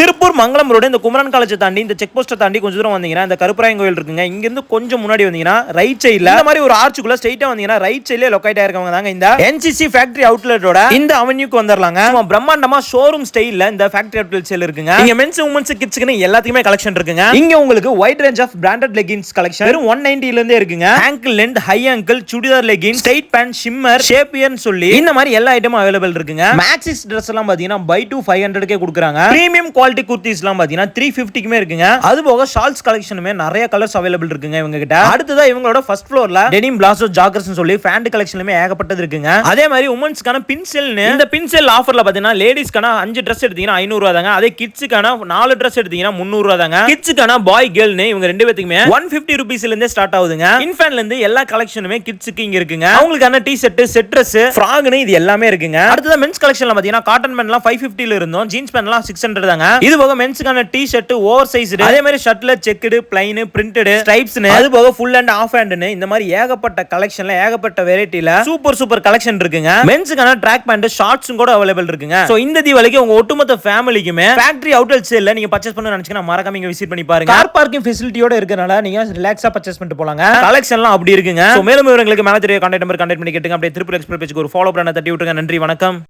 திருப்பூர் மங்களம் road இந்த குமரன் காலேஜை தாண்டி இந்த செக் போஸ்ட்டை தாண்டி கொஞ்சம் தூரம் வந்தீங்கன்னா இந்த கருப்பராயன் கோயில் இருக்குங்க. இங்கிருந்து கொஞ்சம் முன்னாடி வந்தீங்கன்னா ரைட் சைடில் இந்த மாதிரி ஒரு ஆர்ச்சுக்குள்ள ஸ்ட்ரைட்டா வந்தீங்கன்னா ரைட் சைட்லேயே லொக்கேட் ஆயிருக்கவங்க தாங்க இந்த என்சிசி ஃபேக்டரி அவுட்லெட்டோட இந்த அவென்யூக்கு வந்துடலாங்க சும்மா பிரம்மாண்டமா ஷோரூம் ஸ்டைலில் இந்த ஃபேக்டரி அவுட்லெட் சேல் இருக்குங்க. இங்க மென்ஸ் உமன்ஸ் கிட்ஸ்க்குன்னு எல்லாத்துக்குமே கலெக்ஷன் இருக்குங்க. இங்க உங்களுக்கு wide range of branded leggings collection வெறும் ஒன் நைன்டில இருந்தே இருக்குங்க. Ankle length high ankle churidar legging straight pant shimmer ஷேப்பியர்னு சொல்லி இந்த மாதிரி எல்லா ஐட்டமும் அவைலபிள் இருக்குங்க. மேக்ஸிஸ் ட்ரெஸ் எல்லாம் பாத்தீங்கன்னா பை டூ ஃபைவ் ஹண்ட்ரட்கே கொடுக்குறாங்க. பிரீமியம் குவாலிட்டி குவாலிட்டி குர்த்திஸ்லாம் பார்த்தீங்கன்னா த்ரீ ஃபிஃப்டிக்குமே இருக்குங்க. அது போக ஷால்ஸ் கலெக்ஷனுமே நிறைய கலர்ஸ் அவைலபிள் இருக்குங்க இவங்க கிட்ட அடுத்ததா இவங்களோட ஃபர்ஸ்ட் ஃப்ளோர்ல டெனிம் பிளாசோ ஜாக்கர்ஸ் சொல்லி ஃபேண்ட் கலெக்ஷனுமே ஏகப்பட்டது இருக்குங்க. அதே மாதிரி உமன்ஸ்க்கான பின்செல்னு இந்த பின்செல் ஆஃபர்ல பாத்தீங்கன்னா லேடிஸ்க்கான அஞ்சு ட்ரெஸ் எடுத்தீங்கன்னா ஐநூறு ரூபா தாங்க அதே கிட்ஸுக்கான நாலு ட்ரெஸ் எடுத்தீங்கன்னா முந்நூறு ரூபா தாங்க கிட்ஸுக்கான பாய் கேர்ள்னு இவங்க ரெண்டு பேத்துக்குமே ஒன் ஃபிஃப்டி ருபீஸ்ல இருந்தே ஸ்டார்ட் ஆகுதுங்க. இன்ஃபேன்ல இருந்து எல்லா கலெக்ஷனுமே கிட்ஸுக்கு இங்க இருக்குங்க. அவங்களுக்கான டி ஷர்ட் செட் ட்ரெஸ் ஃப்ராக்னு இது எல்லாமே இருக்குங்க. அடுத்தது மென்ஸ் கலெக்ஷன்ல பாத்தீங்கன்னா காட்டன் பேண்ட்லாம் ஃபைவ் ஃபிஃப்டில இருந்தோம். ஜீன்ஸ் பேண்ட்லாம் சிக்ஸ் ஹண்ட்ரட் தாங்க. இது போக மென்ஸுக்கான டி ஷர்ட் ஓவர் சைஸ் அதே மாதிரி ஷர்ட்ல செக்குடு பிளைன் பிரிண்டட் ஸ்ட்ரைப்ஸ்னு அது போக ஃபுல் அண்ட் ஆஃப் ஹேண்ட்னு இந்த மாதிரி ஏகப்பட்ட கலெக்ஷன்ல ஏகப்பட்ட வெரைட்டில சூப்பர் சூப்பர் கலெக்ஷன் இருக்குங்க. மென்ஸுக்கான ட்ராக் பேண்ட் ஷார்ட்ஸும் கூட அவைலபிள் இருக்குங்க. சோ இந்த தீபாவளிக்கு உங்க ஒட்டுமொத்த ஃபேமிலிக்குமே ஃபேக்டரி அவுட்லெட் சேல்ல நீங்க பர்ச்சேஸ் பண்ண நினைச்சீங்கன்னா மறக்காம இங்க விசிட் பண்ணி பாருங்க. கார் பார்க்கிங் ஃபெசிலிட்டியோட இருக்கறனால நீங்க ரிலாக்ஸா பர்ச்சேஸ் பண்ணிட்டு போலாங்க. கலெக்ஷன்லாம் அப்படி இருக்குங்க. மேலும் விவரங்களுக்கு மேல தெரிய கான்டாக்ட் நம்பர் கான்டாக்ட் பண்ணி கேட்டுங்க. அப்படியே திருப்பூர் எக்ஸ்பிரஸ் பேஜுக்கு ஒரு ஃபாலோ பண்ண தட்டி விட்டுருங்க. நன்றி வணக்கம்.